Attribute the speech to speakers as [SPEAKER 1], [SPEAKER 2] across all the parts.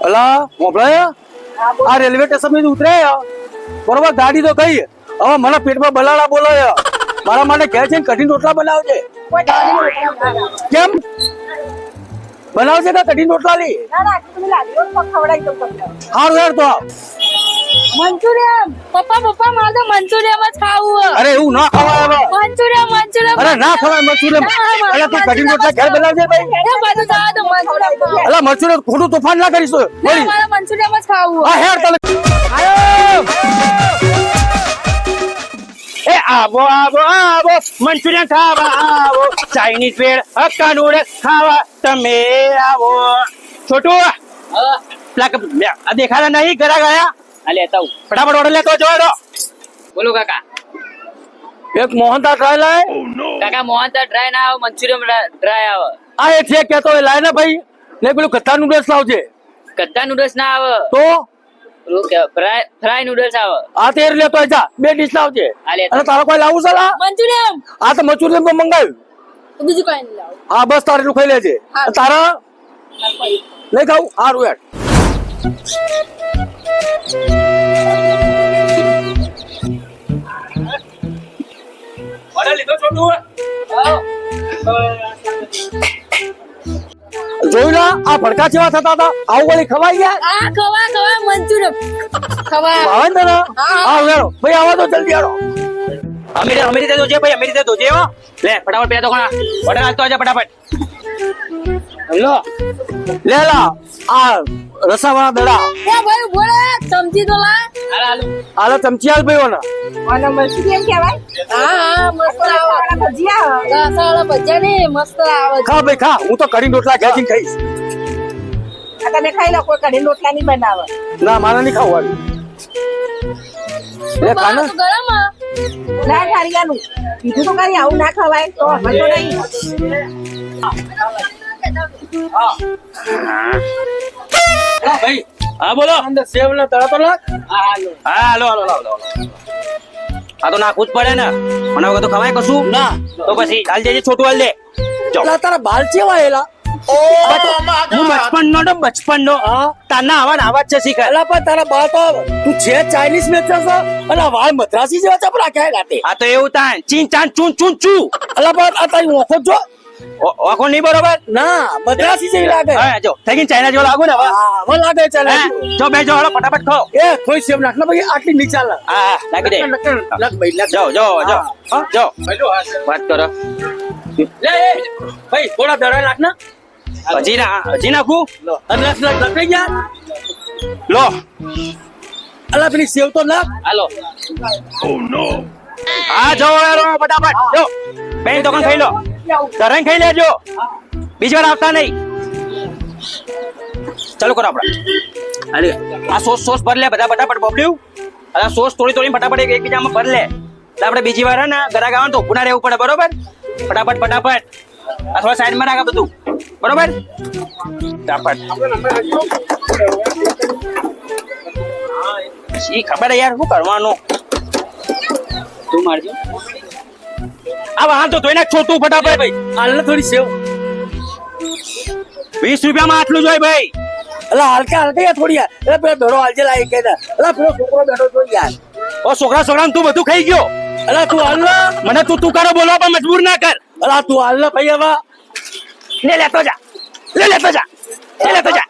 [SPEAKER 1] અલા મોભળાય આ રેલવે સ્ટેશનમાંથી ઉતર્યા? બરોબર ગાડી તો ગઈ. હવે મને પેટમાં બલાડા બોલાય. મારા માટે ઘેર છે કઠિન રોટલા બનાવજે. કેમ? બનાવજે ને કઠિન રોટલા લી સારું યાર તો
[SPEAKER 2] મંચુરિયન. પપ્પા પપ્પા મારે તો મંચુરિયન જ ખાવું
[SPEAKER 1] અરે એવું ના ખવાય
[SPEAKER 2] મંચુરિયન
[SPEAKER 1] અરે ના ખવાય મરચું અરે તું કઠિન રોટલા ઘેર બનાવજે ભાઈ.
[SPEAKER 2] એ બધું જવા દો મંચુરિયન
[SPEAKER 1] અલા મરચું ખોટું તોફાન ના કરીશું. બોલી
[SPEAKER 2] મારે જ ખાવું
[SPEAKER 1] આ હેર તને.
[SPEAKER 3] એ આવો આવો આવો. મંચુરિયન ખાવા આવો. ચાઇનીઝ ભેળ હક્કા નૂડલ્સ ખાવા. તમે આવો. છોટુ પેલા દેખાડા નહીં? ઘરા ગયા?
[SPEAKER 4] આ લેતા આવું.
[SPEAKER 3] ફટાફટ ઓર્ડર લેતો જવા
[SPEAKER 4] બોલો કાકા.
[SPEAKER 1] એક મોહનતા ટ્રાય લાય.
[SPEAKER 4] કાકા મોહન ડ્રાય ના આવે મંચુરિયમ ડ્રાય આવે.
[SPEAKER 1] આ એક છે કેતો હોય લાય ને ભાઈ. ને પેલું નૂડલ્સ લાવજે.
[SPEAKER 4] કદ્દા નૂડલ્સ ના આવે.
[SPEAKER 1] તો?
[SPEAKER 4] ફ્રાય ફ્રાય નૂડલ્સ આવે.
[SPEAKER 1] આ તેર લેતો હોય જા બે ડીશ લાવજે.
[SPEAKER 4] આ લેતો.
[SPEAKER 1] અને તારે કોઈ લાવું છે લા? આ તો મચુરિયન તો મંગાવ્યું.
[SPEAKER 2] બીજું કઈ નહીં લાવું.
[SPEAKER 1] હા બસ તારે એટલું ખાઈ લેજે.
[SPEAKER 2] હા.
[SPEAKER 1] તારા? લઈ ખાવું સારું યાર
[SPEAKER 3] ઓર્ડર લીધો છોટુ
[SPEAKER 1] જોયું ના? આ ભડકા જેવા થતા હતા. આવું વળી ખવાઈ ગયા?
[SPEAKER 2] આ ખવા ખવા મંચુરિયન. ખવા.
[SPEAKER 1] આવે ને.
[SPEAKER 2] હા.
[SPEAKER 1] ભાઈ આવા તો જલ્દી આવો
[SPEAKER 3] અમીર અમીર દે દોજે ભાઈ અમીર દે દોજે લે ફટાફટ પેલા તો ઘણા ઓર્ડર હાલતો આજે ફટાફટ. લો
[SPEAKER 1] લે લા આ રસાવાળા દડા.
[SPEAKER 2] એ ભાઈ બોલે ચમચી તો લા.
[SPEAKER 4] હાલ હાલ.
[SPEAKER 1] આલા ચમચી હાલ ભાઈ ઓના
[SPEAKER 2] અને મંચુરિયન કહેવાય? હા હા મસ્ત આવે. ભજીયા રસાવાળા ભજીયા ને મસ્ત આવે
[SPEAKER 1] ખા ભાઈ ખા. હું તો કઢી રોટલા ખેંચીને ખાઈશ.
[SPEAKER 5] તમે ખાઈ લો કોઈ કઢી રોટલા નહીં બનાવે.
[SPEAKER 1] ના મારે નહીં ખાવાનું લે ખા ને
[SPEAKER 2] તો ગરમ આ.
[SPEAKER 5] ના ઠારિયાનું કીધું તો કરી આવું ના ખવાય તો હવે તો નહીં.
[SPEAKER 1] ભાઈ
[SPEAKER 3] હા બોલો.
[SPEAKER 1] અંદર સેવ ને તળા નાખ
[SPEAKER 3] હા હાલો હાલો હાલો હાલો આ તો નાખવું જ પડે ને. મને વગર તો ખવાય કશું.
[SPEAKER 1] ના.
[SPEAKER 3] તો પછી હાલ જજે છોટું હાલ દે.
[SPEAKER 1] તારા બાલ ચેવા એલા
[SPEAKER 3] હું બચપન નો બચપન નો
[SPEAKER 1] હા
[SPEAKER 3] આવા આવા જ છે શીખર.
[SPEAKER 1] એલા પણ તારા બાળ તો તું છે ચાઇનીઝ વેચે છે અલા આ વાળ મદ્રાસી જેવા ચપડા ક્યાં
[SPEAKER 3] આ તો એવું તાન ચીન ચાન ચૂન ચૂન ચૂ.
[SPEAKER 1] અલા પણ આ તારી ઓખો જો.
[SPEAKER 3] ઓખો નહીં બરોબર?
[SPEAKER 1] ના મદ્રાસી જેવી લાગે.
[SPEAKER 3] હા જો થઈ ગઈ ચાઇના જેવો લાગુ ને હવે?
[SPEAKER 1] હવે લાગે ચાલે
[SPEAKER 3] જો બે જો હળો ફટાફટ ખાઓ.
[SPEAKER 1] એ થોડી સેવ નાખ. ના ભાઈ આટલી નહીં ચાલે.
[SPEAKER 3] હા લાગી દે.
[SPEAKER 1] લખ, ભાઈ લખ.
[SPEAKER 3] જો જો જો
[SPEAKER 1] હા.
[SPEAKER 3] જો. વાત કરો.
[SPEAKER 1] લે ભાઈ થોડા દડા નાખ ના.
[SPEAKER 3] હજી ના હજી નાખું?
[SPEAKER 1] લખ લખ લખાઈ ગયા.
[SPEAKER 3] લો.
[SPEAKER 1] અલા પેલી સેવ તો નાખ.
[SPEAKER 4] હાલો.
[SPEAKER 3] આ જો યાર ફટાફટ. જો. બેન તો ખાઈ લો. તરંગ ખાઈ લેજો. બીજી વાર આવતા નહીં. ચાલો કરો આપણે. અરે આ સોસ સોસ ભર લે, બધા ફટાફટ બબલ્યું. આ સોસ થોડી થોડી ફટાફટ એક એકબીજામાં ભર લે. આપણે બીજી વાર ને ગરા ગાવાનું તો ઉભું રહેવું પડે, બરોબર? ફટાફટ ફટાફટ. આ થોડા સાઈડમાં રાખા બધું. બરોબર? ફટાફટ. એ ખબર યાર, શું કરવાનું?
[SPEAKER 4] તું મારજો.
[SPEAKER 3] આ વાહન તો ધોઈ નાખ છોટું ફટાફટ. ભાઈ
[SPEAKER 1] આલે થોડી સેવ.
[SPEAKER 3] વીસ રૂપિયામાં આટલું જોઈએ ભાઈ.
[SPEAKER 1] અલા હાલકા હાલકા યાર થોડી યાર. એટલે પેલો ધોડો હાલજે લાઈ કે અલા પેલો છોકરો બેઠો તો યાર.
[SPEAKER 3] ઓ છોકરા છોકરા તું બધું ખાઈ ગયો?
[SPEAKER 1] અલા તું હાલ
[SPEAKER 3] મને તું તું કરો બોલવા પણ મજબૂર ના કર.
[SPEAKER 1] અલા તું હાલ ને ભાઈ હવે?
[SPEAKER 3] લે લેતો જા. લે લેતો જા. લે લેતો જા.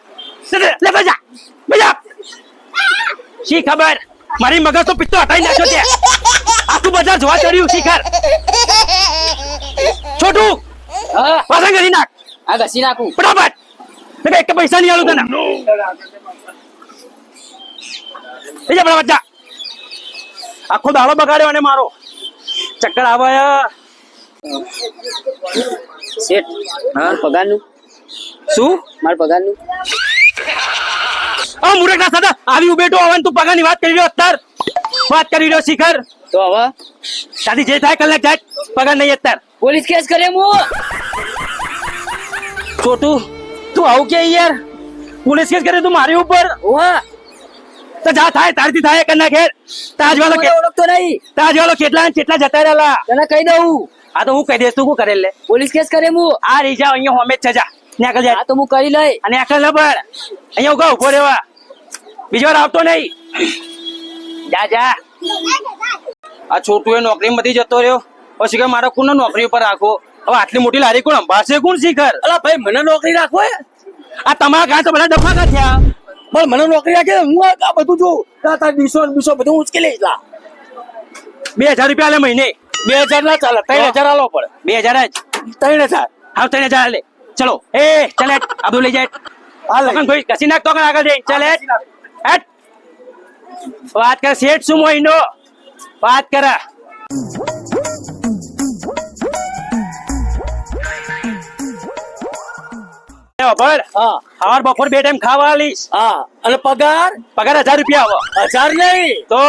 [SPEAKER 3] લે, લેતો જા. બીજા શી ખબર? મારી મગજ તો પિત્તો હટાઈ નાખ્યો છે. આખું બજાર જોવા ચડ્યું શિખર. છોટું
[SPEAKER 4] હા?
[SPEAKER 3] પાછા કરી નાખ.
[SPEAKER 4] આ ઘસી નાખું.
[SPEAKER 3] ફટાફટ. નકર એક પૈસા નહીં આલું તને બીજા ફટાફટ જા. આખો દાડો બગાડ્યો અને મારો. ચક્કર આવે
[SPEAKER 4] શેઠ મારા પગારનું?
[SPEAKER 3] શું?
[SPEAKER 4] મારા પગારનું?
[SPEAKER 3] આ મુરક ના સાદા આવી ઉભેટો આવે તું પગારની વાત કરી રહ્યો અત્યાર. વાત કરી રહ્યો શિખર.
[SPEAKER 4] તો હવે?
[SPEAKER 3] તાથી જે થાય કલાક જાય. પગાર નહીં અત્યાર.
[SPEAKER 4] પોલીસ કેસ કરે મુ.
[SPEAKER 3] છોટું તું આવું કે યાર? પોલીસ કેસ કરે તું મારી ઉપર?
[SPEAKER 4] ઓવા
[SPEAKER 3] તો જા થાય તારથી થાય કના ખેર તાજ વાળો કે
[SPEAKER 4] ઓળખતો નહીં.
[SPEAKER 3] તાજ વાળો કેટલા કેટલા જતા રહેલા?
[SPEAKER 4] તને કહી દઉં.
[SPEAKER 3] આ તો હું કહી દઈશ તું શું કરે લે?
[SPEAKER 4] પોલીસ કેસ કરે મુ.
[SPEAKER 3] આ રહી જા અહીંયા હોમે છે જા. ને જા.
[SPEAKER 4] આ તો હું કરી લઈ
[SPEAKER 3] અને આકલ ન પર. અહીંયા ઊભા ઊભો રહેવા. બીજી વાર આવતો નહીં. જા જા. આ છોટું એ નોકરી માંથી જતો રહ્યો. પછી કે મારો કોણ નોકરી ઉપર રાખો. હવે આટલી મોટી લારી કોણ સંભાળશે? કોણ શિખર?
[SPEAKER 1] અલા ભાઈ મને નોકરી રાખો
[SPEAKER 3] આ તમારા તો બધા ડફા થયા
[SPEAKER 1] પણ મને નોકરી રાખે હું આ બધું જોઉં. તાર બીસો બીસો બધું ઉચકી લા.
[SPEAKER 3] બે હજાર રૂપિયા લે મહિને.
[SPEAKER 1] બે હજાર ના ચાલે ત્રણ હજાર આલો પડે.
[SPEAKER 3] બે હજાર જ?
[SPEAKER 1] ત્રણ હજાર.
[SPEAKER 3] હા ત્રણ હજાર લે ચલો. એ. ચલે. હેટ આ બધું લઈ જાય.
[SPEAKER 1] હા લગન
[SPEAKER 3] ભાઈ કસી નાખ તો આગળ જઈ. ચલે. હેટ. વાત કર શેઠ શું મહિનો? વાત કરા. એ બપોર
[SPEAKER 1] હા.
[SPEAKER 3] સવાર બપોર બે ટાઈમ ખાવા આલીશ.
[SPEAKER 1] હા. અને પગાર?
[SPEAKER 3] પગાર હજાર રૂપિયા આવો.
[SPEAKER 1] હજાર નહીં.
[SPEAKER 3] તો?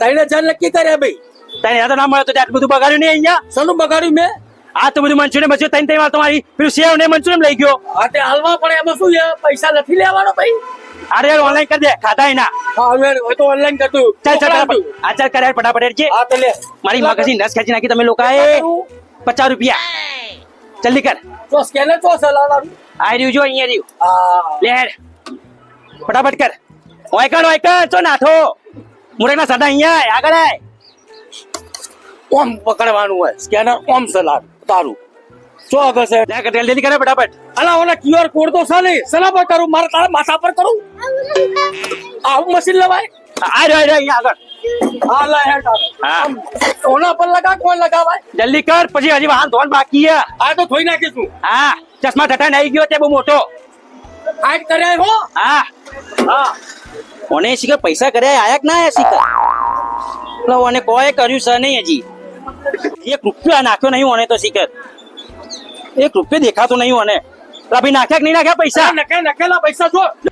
[SPEAKER 1] ત્રણ હજાર નક્કી કરે ભાઈ.
[SPEAKER 3] તને યાદ ના મળે તો આટલું બધું બગાડ્યું નહીં અહીંયા?
[SPEAKER 1] સલું બગાડ્યું મેં?
[SPEAKER 3] આ તો બધું મંચુરિયન બચ્યું. ત્રણ ત્રણ વાર તમારી પેલું સેવ ને મંચુરિયન લઈ ગયો.
[SPEAKER 1] હા તે હાલવા પણ એમાં શું છે? પૈસા નથી લેવાનો ભાઈ.
[SPEAKER 3] અરે યાર ઓનલાઈન કરી દે. ખાતા એના.
[SPEAKER 1] હા યાર તો ઓનલાઈન કરતું
[SPEAKER 3] ચાલ ચાલ આ ચાલ કરે ફટાફટ
[SPEAKER 1] હા તો લે.
[SPEAKER 3] મારી મગજની નસ ખેંચી નાખી તમે લોકો એ પચાસ રૂપિયા. જલ્દી કર.
[SPEAKER 1] તો સ્કેનર તો સલાવાનું
[SPEAKER 3] આ રહ્યું જો અહીંયા રહ્યું. લે હેડ ફટાફટ કર. ઓયકણ ઓયકણ ચો નાથો મુરેના સાડા અહીંયા આગળ આય.
[SPEAKER 1] ઓમ પકડવાનું હોય. સ્કેનર ઓમ સલાડ તારું. ચો આગળ છે?
[SPEAKER 3] લે કર જલ્દી કરે ફટાફટ.
[SPEAKER 1] અલા ઓલા ક્યુઆર કોડ તો સાલે સલા પર કરું મારે તારા માથા પર કરું. આવું મશીન લવાય?
[SPEAKER 3] આ રહ્યો અહીંયા આગળ.
[SPEAKER 1] હા લા હેડ
[SPEAKER 3] હા.
[SPEAKER 1] ઓના પર લગા કોણ લગાવાય?
[SPEAKER 3] જલ્દી કર પછી હજી વાહન ધોન બાકી છે.
[SPEAKER 1] આ તો ધોઈ નાખીશું.
[SPEAKER 3] હા. ચશ્મા ઠઠા આવી ગયો તે બહુ મોટો.
[SPEAKER 1] હાઈટ કર્યા હો?
[SPEAKER 3] હા.
[SPEAKER 1] હા.
[SPEAKER 3] ઓને શીખર પૈસા કર્યા આયા કે ના આયા શીખર? એટલે ઓને કોઈ કર્યું છે નહીં હજી. એક રૂપિયા નાખ્યો નહીં ઓને તો શીખર. એક રૂપિયો દેખાતો નહીં ઓને. એટલે ભાઈ નાખ્યા કે નહીં નાખ્યા પૈસા?
[SPEAKER 1] નકે નકેલા પૈસા જો.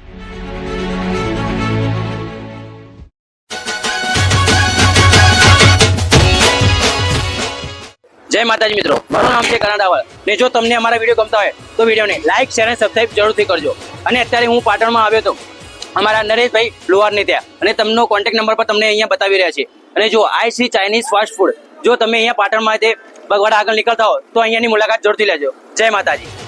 [SPEAKER 3] જય માતાજી મિત્રો. મારું નામ છે કરણ ને જો તમને અમારા વીડિયો ગમતા હોય, તો વિડીયોને લાઈક શેર અને સબસ્ક્રાઈબ જરૂરથી કરજો. અને અત્યારે હું પાટણમાં આવ્યો હતો અમારા નરેશભાઈ લોહારની ત્યાં. અને તમનો કોન્ટેક્ટ નંબર પર તમને અહીંયા બતાવી રહ્યા છે. અને જો આઈ સી ચાઇનીઝ ફાસ્ટ ફૂડ જો તમે અહીંયા પાટણમાં તે બગવાડા આગળ નીકળતા હો, તો અહીંયાની મુલાકાત જરૂરથી લેજો. જય માતાજી.